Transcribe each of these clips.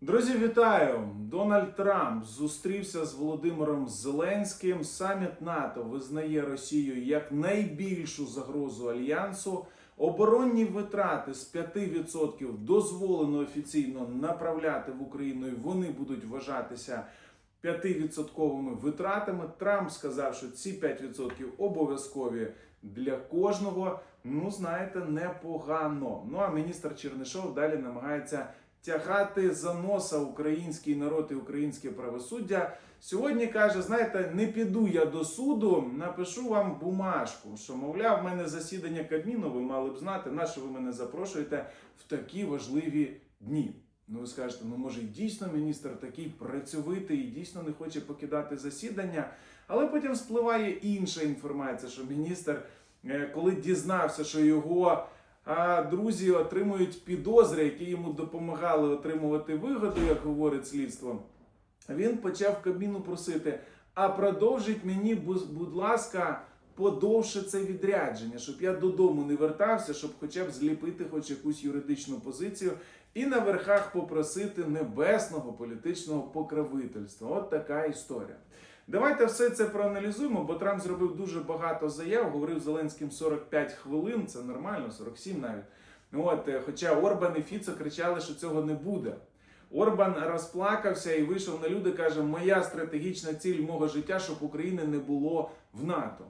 Друзі, вітаю! Дональд Трамп зустрівся з Володимиром Зеленським. Саміт НАТО визнає Росію як найбільшу загрозу альянсу. Оборонні витрати з 5% дозволено офіційно направляти в Україну. і Вони будуть вважатися 5% витратами. Трамп сказав, що ці 5% обов'язкові для кожного. Ну, знаєте, непогано. Ну а міністр Чернишов далі намагається тягати за носа український народ і українське правосуддя. Сьогодні каже: знаєте, не піду я до суду, напишу вам бумажку, що мовляв, в мене засідання Кабміну, ви мали б знати, на що ви мене запрошуєте в такі важливі дні. Ну, ви скажете, ну може дійсно міністр такий працьовитий і дійсно не хоче покидати засідання. Але потім спливає інша інформація, що міністр, е, коли дізнався, що його друзі отримують підозри, які йому допомагали отримувати вигоду, як говорить слідство, він почав Кабміну просити: а продовжіть мені, будь ласка, подовше це відрядження, щоб я додому не вертався, щоб хоча б зліпити хоч якусь юридичну позицію і на верхах попросити небесного політичного покровительства. От така історія. Давайте все це проаналізуємо, бо Трамп зробив дуже багато заяв. Говорив Зеленським 45 хвилин, це нормально, 47 навіть. Ну От, е, хоча Орбан і Фіцо кричали, що цього не буде. Орбан розплакався і вийшов на люди, каже: Моя стратегічна ціль мого життя, щоб України не було в НАТО.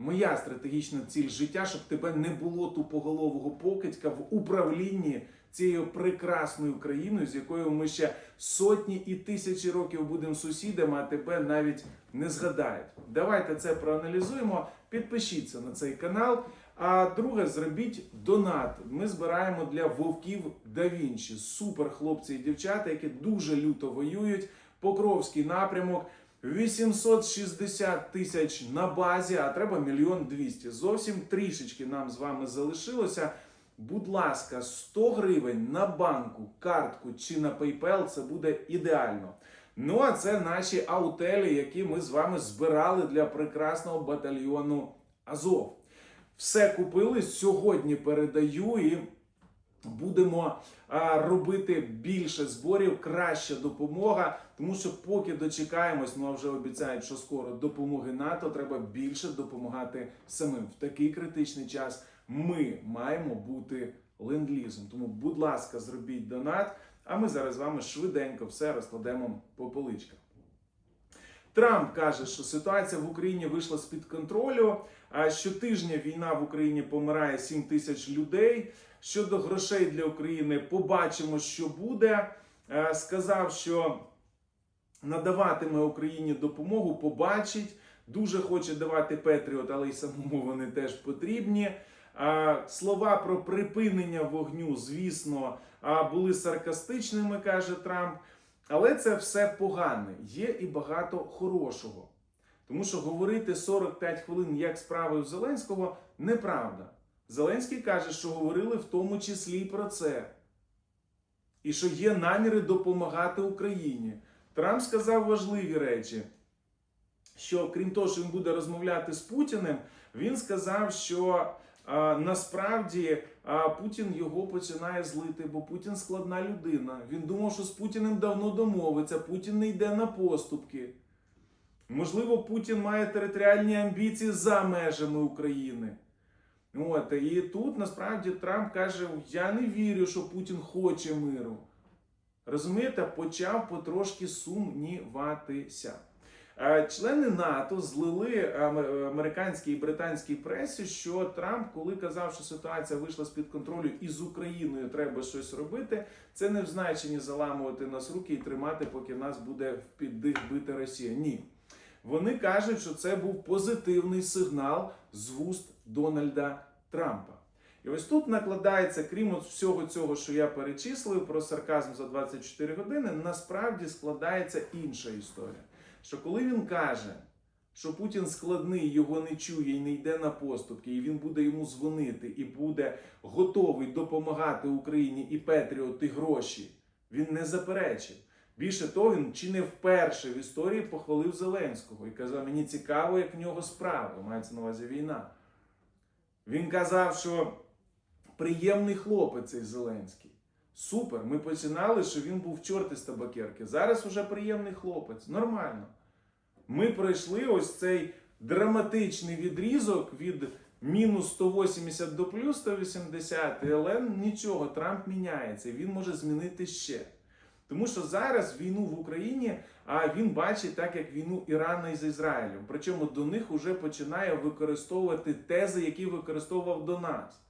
Моя стратегічна ціль життя, щоб тебе не було тупоголового покидька в управлінні цією прекрасною країною, з якою ми ще сотні і тисячі років будемо сусідами, а тебе навіть не згадають. Давайте це проаналізуємо. Підпишіться на цей канал. А друге, зробіть донат. Ми збираємо для вовків да Вінчі. Супер хлопці і дівчата, які дуже люто воюють. Покровський напрямок. 860 тисяч на базі, а треба мільйон двісті. Зовсім трішечки нам з вами залишилося. Будь ласка, 100 гривень на банку, картку чи на PayPal це буде ідеально. Ну а це наші аутелі, які ми з вами збирали для прекрасного батальйону Азов. Все купили сьогодні. Передаю і будемо робити більше зборів, краща допомога. Тому що поки дочекаємось, ну а вже обіцяють, що скоро допомоги НАТО, треба більше допомагати самим. В такий критичний час ми маємо бути ленд-лізом. Тому, будь ласка, зробіть донат. А ми зараз з вами швиденько все розкладемо по поличках. Трамп каже, що ситуація в Україні вийшла з-під контролю. Щотижня війна в Україні помирає 7 тисяч людей. Щодо грошей для України, побачимо, що буде. Е, Сказав, що надаватиме Україні допомогу, побачить. Дуже хоче давати Петріот, але й самому вони теж потрібні. Слова про припинення вогню, звісно, були саркастичними, каже Трамп. Але це все погане. Є і багато хорошого. Тому що говорити 45 хвилин, як справи у Зеленського, неправда. Зеленський каже, що говорили в тому числі і про це. І що є наміри допомагати Україні. Трамп сказав важливі речі. Що крім того, що він буде розмовляти з Путіним, він сказав, що а, насправді а, Путін його починає злити, бо Путін складна людина. Він думав, що з Путіним давно домовиться, Путін не йде на поступки. Можливо, Путін має територіальні амбіції за межами України. От, і тут насправді Трамп каже: Я не вірю, що Путін хоче миру. Розумієте, почав потрошки сумніватися. Е, Члени НАТО злили американській і британській пресі, що Трамп, коли казав, що ситуація вийшла з під контролю і з Україною треба щось робити, це не в значенні заламувати нас руки і тримати, поки нас буде в піддих бити Росія. Ні. Вони кажуть, що це був позитивний сигнал з вуст Дональда Трампа. І ось тут накладається, крім от всього цього, що я перечислив про сарказм за 24 години, насправді складається інша історія. Що коли він каже, що Путін складний, його не чує і не йде на поступки, і він буде йому дзвонити, і буде готовий допомагати Україні і Петріот, і гроші, він не заперечив. Більше того, він чи не вперше в історії похвалив Зеленського і казав: мені цікаво, як в нього справи, мається на увазі війна. Він казав, що приємний хлопець цей Зеленський. Супер. Ми починали, що він був чорти з табакерки. Зараз уже приємний хлопець. Нормально. Ми пройшли ось цей драматичний відрізок від мінус 180 до плюс 180, але нічого, Трамп міняється, він може змінити ще. Тому що зараз війну в Україні а він бачить так, як війну Ірана із Ізраїлем. Причому до них вже починає використовувати тези, які використовував до нас.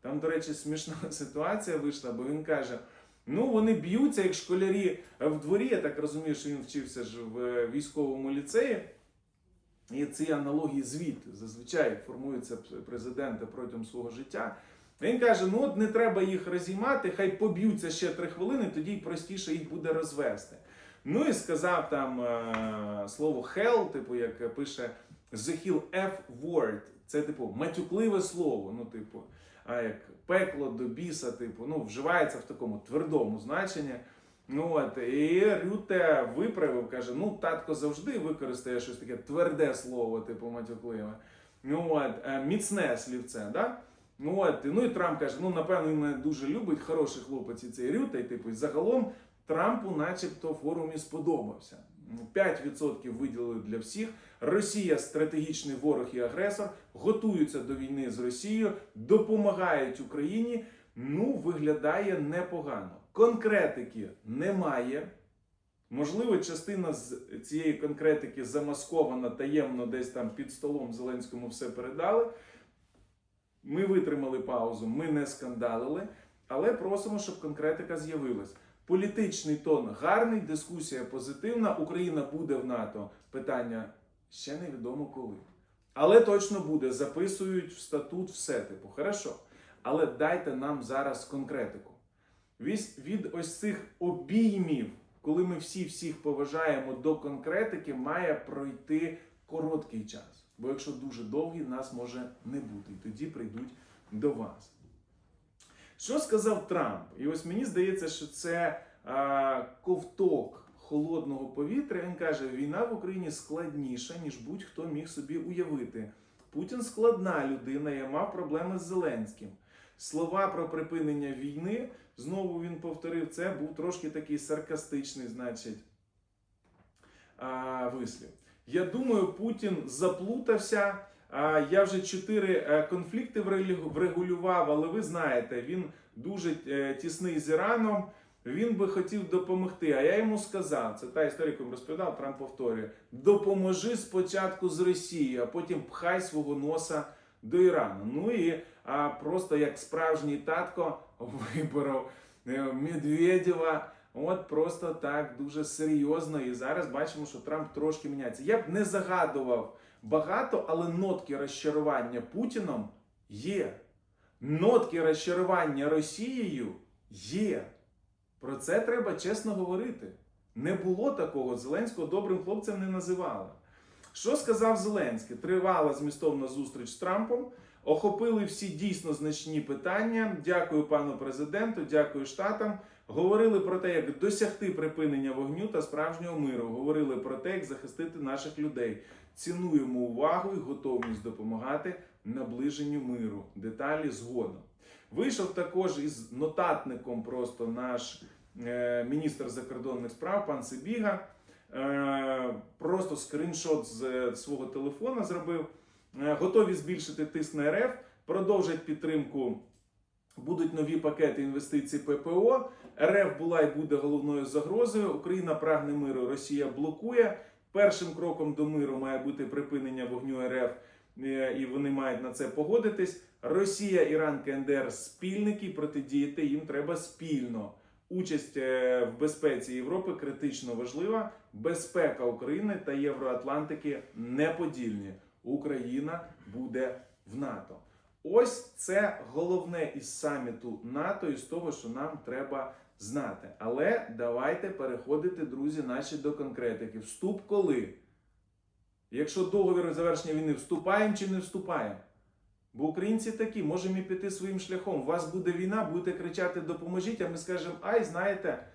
Там, до речі, смішна ситуація вийшла, бо він каже: ну вони б'ються як школярі в дворі. Я так розумію, що він вчився ж в військовому ліцеї. І ці аналогії звідти зазвичай формуються президенти протягом свого життя. Він каже: ну от не треба їх розіймати, хай поб'ються ще три хвилини, тоді простіше їх буде розвести. Ну і сказав там е, слово hell, типу, як пише The Hill F word. Це типу матюкливе слово. Ну, типу, а як пекло до біса, типу, ну, вживається в такому твердому значенні. Ну от, і Рюте виправив, каже: ну, татко завжди використає щось таке тверде слово, типу матюкливе. Ну от, е, міцне слівце, да? Ну от, ну і Трамп каже: ну, напевно, він дуже любить, хороший хлопець і цей Рюте, і, типу, загалом Трампу, начебто, форумі сподобався. 5% виділили для всіх. Росія стратегічний ворог і агресор, готуються до війни з Росією, допомагають Україні. Ну, виглядає непогано. Конкретики немає. Можливо, частина з цієї конкретики замаскована таємно десь там під столом Зеленському все передали. Ми витримали паузу, ми не скандалили, але просимо, щоб конкретика з'явилась. Політичний тон гарний, дискусія позитивна. Україна буде в НАТО. Питання ще невідомо коли. Але точно буде. Записують в статут все типу. Хорошо. Але дайте нам зараз конкретику. Від, ось цих обіймів, коли ми всі всіх поважаємо до конкретики, має пройти короткий час. Бо якщо дуже довгий, нас може не бути. І тоді прийдуть до вас. Що сказав Трамп? І ось мені здається, що це а, ковток холодного повітря. Він каже, війна в Україні складніша, ніж будь-хто міг собі уявити. Путін складна людина, я мав проблеми з Зеленським. Слова про припинення війни, знову він повторив, це був трошки такий саркастичний, значить, а, вислів. Я думаю, Путін заплутався. Я вже чотири е, конфлікти врегулю- врегулював, але ви знаєте, він дуже е, тісний з Іраном. Він би хотів допомогти. А я йому сказав, це та історія, яку розповідав, Трамп повторює: допоможи спочатку з Росією, а потім пхай свого носа до Ірану. Ну і просто як справжній татко виборов е, Медведєва. От просто так дуже серйозно. І зараз бачимо, що Трамп трошки міняється. Я б не загадував багато, але нотки розчарування Путіном є. Нотки розчарування Росією є. Про це треба чесно говорити. Не було такого. Зеленського добрим хлопцем не називали. Що сказав Зеленський? Тривала змістовна зустріч з Трампом. Охопили всі дійсно значні питання. Дякую пану президенту, дякую штатам. Говорили про те, як досягти припинення вогню та справжнього миру. Говорили про те, як захистити наших людей. Цінуємо увагу і готовність допомагати наближенню миру. Деталі згодом. Вийшов також із нотатником просто наш е, міністр закордонних справ, пан Сибіга. Е, просто скріншот з е, свого телефона зробив. Е, готові збільшити тиск на РФ, продовжать підтримку. Будуть нові пакети інвестицій ППО. РФ була і буде головною загрозою. Україна прагне миру, Росія блокує. Першим кроком до миру має бути припинення вогню РФ, е, і вони мають на це погодитись. Росія, Іран, КНДР спільники протидіяти їм треба спільно. Участь е, в безпеці Європи критично важлива. Безпека України та Євроатлантики неподільні. Україна буде в НАТО. Ось це головне із саміту НАТО і з того, що нам треба знати. Але давайте переходити, друзі, наші до конкретики. Вступ коли? Якщо договір завершення війни вступаємо чи не вступаємо? Бо українці такі, можемо і піти своїм шляхом. У вас буде війна, будете кричати Допоможіть, а ми скажемо, ай, знаєте,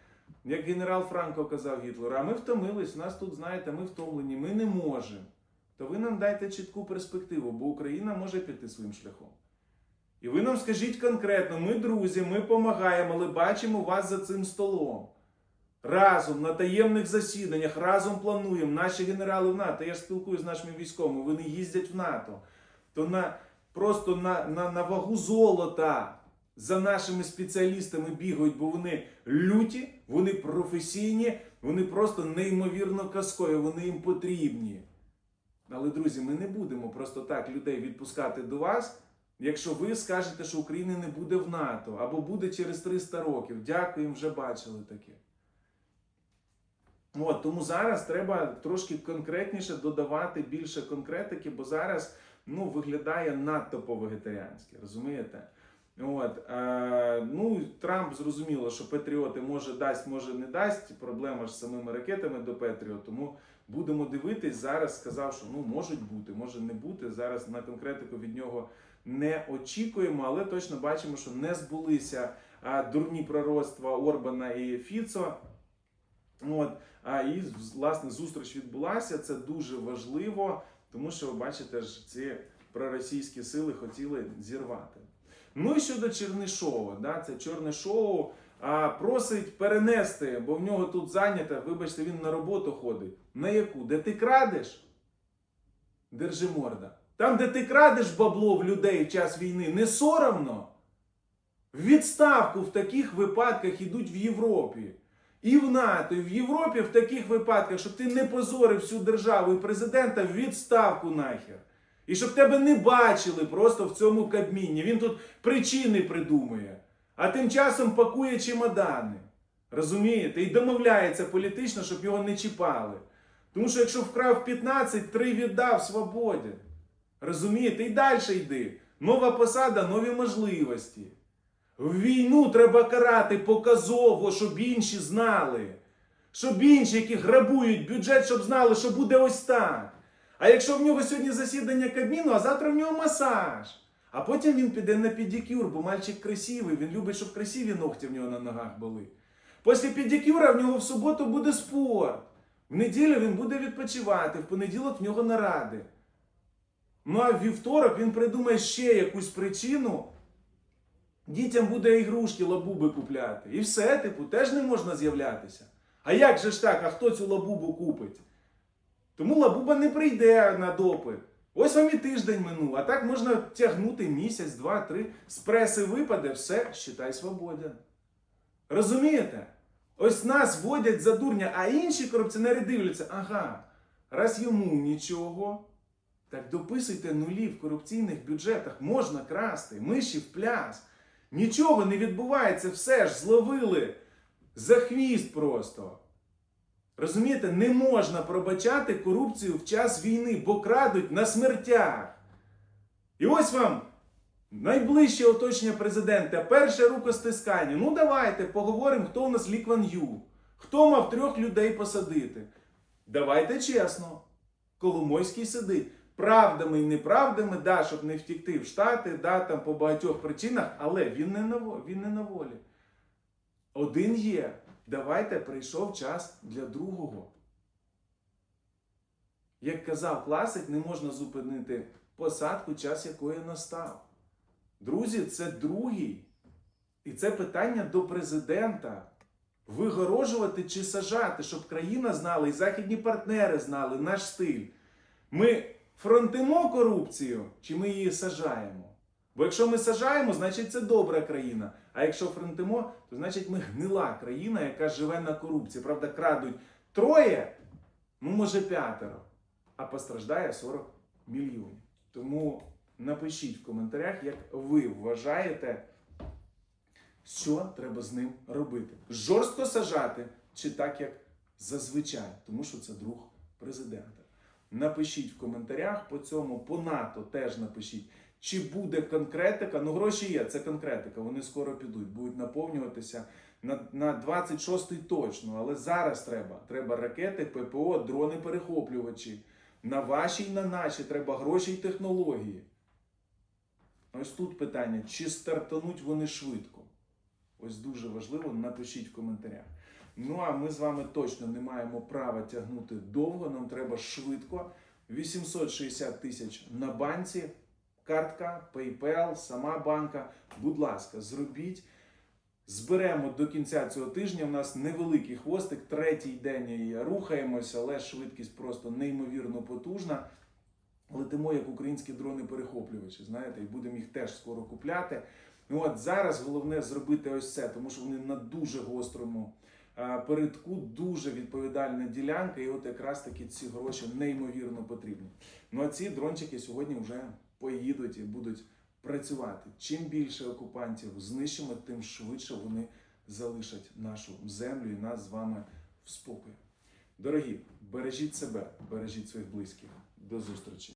як генерал Франко казав Гітлеру, а ми втомились, у нас тут, знаєте, ми втомлені, ми не можемо. То ви нам дайте чітку перспективу, бо Україна може піти своїм шляхом. І ви нам скажіть конкретно, ми друзі, ми допомагаємо, але бачимо вас за цим столом. Разом на таємних засіданнях, разом плануємо. Наші генерали в НАТО. Я ж спілкуюся з нашими військовими, вони їздять в НАТО. То на, просто на, на, на вагу золота за нашими спеціалістами бігають, бо вони люті, вони професійні, вони просто неймовірно казкові, вони їм потрібні. Але, друзі, ми не будемо просто так людей відпускати до вас, якщо ви скажете, що України не буде в НАТО або буде через 300 років. Дякуємо, вже бачили таке. От, тому зараз треба трошки конкретніше додавати більше конкретики, бо зараз ну, виглядає надто по-вегетаріанськи, розумієте? От, е, ну, Трамп зрозуміло, що Патріоти може дасть, може не дасть. Проблема ж з самими ракетами до Петріот. Тому будемо дивитись. Зараз сказав, що ну можуть бути, може не бути. Зараз на конкретику від нього не очікуємо, але точно бачимо, що не збулися дурні пророцтва Орбана і Фіцо. От, і власне зустріч відбулася. Це дуже важливо, тому що ви бачите ж ці проросійські сили хотіли зірвати. Ну і щодо Чернишова, да, це чорне шоу а, просить перенести, бо в нього тут зайнято, вибачте, він на роботу ходить. На яку? Де ти крадеш? Держи морда. Там, де ти крадеш бабло в людей в час війни, не соромно. В відставку в таких випадках ідуть в Європі. І в НАТО, і в Європі в таких випадках, щоб ти не позорив всю державу і президента в відставку нахер. І щоб тебе не бачили просто в цьому кабміні. Він тут причини придумує, а тим часом пакує чемодани. Розумієте? І домовляється політично, щоб його не чіпали. Тому що якщо вкрав 15, 3 віддав свободен. Розумієте? І далі йди. Нова посада, нові можливості. В війну треба карати показово, щоб інші знали. Щоб інші, які грабують бюджет, щоб знали, що буде ось так. А якщо в нього сьогодні засідання Кабміну, а завтра в нього масаж. А потім він піде на педикюр, бо мальчик красивий, він любить, щоб красиві ногті в нього на ногах були. Після педикюра в нього в суботу буде спорт. В неділю він буде відпочивати, в понеділок в нього наради. Ну а вівторок він придумає ще якусь причину. Дітям буде ігрушки, лабуби купляти. І все, типу, теж не можна з'являтися. А як же ж так, а хто цю лабубу купить? Тому лабуба не прийде на допит. Ось вам і тиждень минув, а так можна тягнути місяць, два, три. З преси випаде, все, считай свободен. Розумієте? Ось нас водять за дурня, а інші корупціонери дивляться, ага, раз йому нічого, так дописуйте нулі в корупційних бюджетах, можна красти, миші в пляс. Нічого не відбувається, все ж зловили за хвіст просто. Розумієте, не можна пробачати корупцію в час війни, бо крадуть на смертях. І ось вам найближче оточення президента, перше рукостискання. Ну давайте поговоримо, хто у нас Лі Кван Ю, хто мав трьох людей посадити. Давайте чесно. Коломойський сидить. Правдами і неправдами, да, щоб не втікти в Штати, да, там по багатьох причинах, але він не на, він не на волі. Один є. Давайте прийшов час для другого. Як казав класик, не можна зупинити посадку, час якої настав. Друзі, це другий. І це питання до президента. Вигорожувати чи сажати, щоб країна знала і західні партнери знали наш стиль. Ми фронтимо корупцію, чи ми її сажаємо? Бо якщо ми сажаємо, значить це добра країна. А якщо фронтимо, то значить ми гнила країна, яка живе на корупції. Правда, крадуть троє, ну може п'ятеро, а постраждає 40 мільйонів. Тому напишіть в коментарях, як ви вважаєте, що треба з ним робити. Жорстко сажати, чи так, як зазвичай, тому що це друг президента. Напишіть в коментарях по цьому, по НАТО теж напишіть. Чи буде конкретика? Ну, гроші є, це конкретика. Вони скоро підуть, будуть наповнюватися на, на 26-й точно. Але зараз треба. Треба ракети, ППО, дрони перехоплювачі. На ваші і на наші треба гроші і технології. Ось тут питання: чи стартануть вони швидко? Ось дуже важливо, напишіть в коментарях. Ну а ми з вами точно не маємо права тягнути довго, нам треба швидко. 860 тисяч на банці. картка, PayPal, сама банка. Будь ласка, зробіть. Зберемо до кінця цього тижня. У нас невеликий хвостик, третій день і рухаємося, але швидкість просто неймовірно потужна. Летимо як українські дрони-перехоплювачі, знаєте, і будемо їх теж скоро купляти. Ну от зараз головне зробити ось це, тому що вони на дуже гострому передку, дуже відповідальна ділянка, і от якраз таки ці гроші неймовірно потрібні. Ну а ці дрончики сьогодні вже поїдуть і будуть працювати. Чим більше окупантів знищимо, тим швидше вони залишать нашу землю і нас з вами в спокої. Дорогі, бережіть себе, бережіть своїх близьких. До зустрічі!